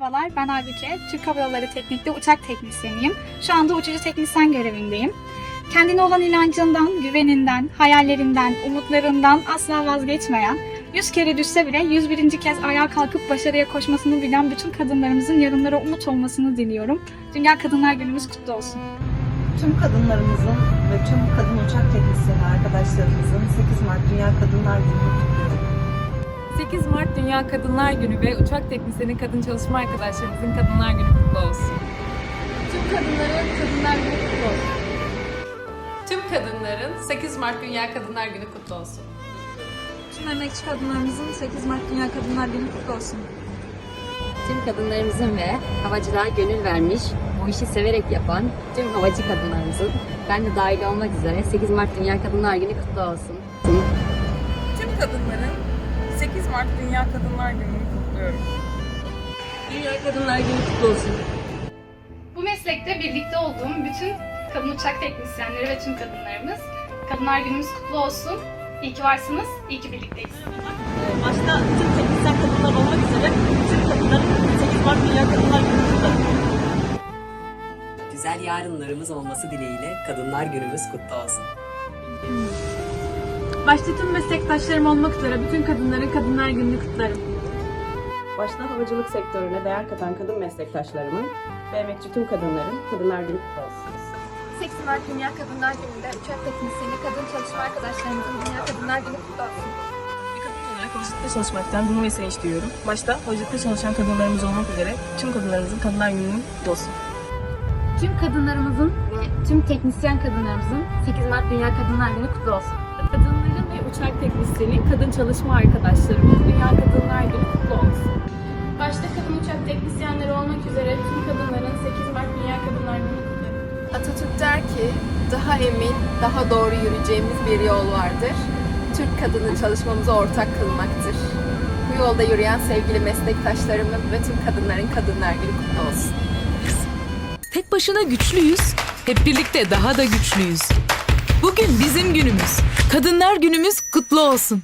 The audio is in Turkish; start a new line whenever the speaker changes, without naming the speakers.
Merhabalar, ben Aybüke. Türk Hava Yolları Teknik'te uçak teknisyeniyim. Şu anda uçucu teknisyen görevindeyim. Kendine olan inancından, güveninden, hayallerinden, umutlarından asla vazgeçmeyen, 100 kere düşse bile 101. kez ayağa kalkıp başarıya koşmasını bilen bütün kadınlarımızın yarınlara umut olmasını diliyorum. Dünya Kadınlar Günümüz kutlu olsun.
Tüm kadınlarımızın ve tüm kadın uçak teknisyeni arkadaşlarımızın 8 Mart Dünya Kadınlar Günü'nü kutluyorum.
8 Mart Dünya Kadınlar Günü ve uçak teknisyeni kadın çalışma arkadaşlarımızın Kadınlar Günü kutlu olsun.
Tüm kadınların Kadınlar Günü kutlu olsun.
Tüm kadınların 8 Mart Dünya Kadınlar Günü kutlu olsun.
Tüm emekçi kadınlarımızın 8 Mart Dünya Kadınlar Günü kutlu olsun.
Tüm kadınlarımızın ve havacılığa gönül vermiş, bu işi severek yapan tüm havacı kadınlarımızın, ben de dahil olmak üzere 8 Mart Dünya Kadınlar Günü kutlu olsun.
Tüm kadınların 8 Mart Dünya Kadınlar Günü'nü kutluyorum.
Dünya Kadınlar Günü kutlu olsun.
Bu meslekte birlikte olduğum bütün kadın uçak teknisyenleri ve tüm kadınlarımız, Kadınlar Günümüz kutlu olsun. İyi ki varsınız, iyi ki birlikteyiz.
Başta tüm teknisyen kadınlar olmak üzere tüm kadınların 8 Mart Dünya Kadınlar Günü'nü kutlarım.
Güzel yarınlarımız olması dileğiyle Kadınlar Günümüz kutlu olsun.
Başta tüm meslektaşlarım olmak üzere bütün kadınların Kadınlar Günü'nü kutlarım.
Başta havacılık sektörüne değer katan kadın meslektaşlarımın ve emekçi tüm kadınların Kadınlar Günü kutlu olsun.
8 Mart Dünya Kadınlar Günü'nde uçak teknisyeni kadın çalışma arkadaşlarımızın Dünya Kadınlar Günü kutlu olsun.
Bir kadın olarak havacılıkta çalışmaktan gurur ve sevinç duyuyorum. Başta havacılıkta çalışan kadınlarımız olmak üzere tüm kadınlarımızın Kadınlar Günü'nün kutlu olsun.
Tüm kadınlarımızın ve tüm teknisyen kadınlarımızın 8 Mart Dünya Kadınlar Günü kutlu olsun.
Uçak teknisyeni kadın çalışma arkadaşlarımız Dünya Kadınlar Günü kutlu olsun.
Başta kadın uçak teknisyenleri olmak üzere tüm kadınların 8 Mart Dünya Kadınlar Günü kutlarım.
Atatürk der ki, daha emin, daha doğru yürüyeceğimiz bir yol vardır. Türk kadını çalışmamızı ortak kılmaktır. Bu yolda yürüyen sevgili meslektaşlarımın ve tüm kadınların Kadınlar Günü kutlu olsun.
Tek başına güçlüyüz, hep birlikte daha da güçlüyüz. Bugün bizim günümüz. Kadınlar günümüz kutlu olsun.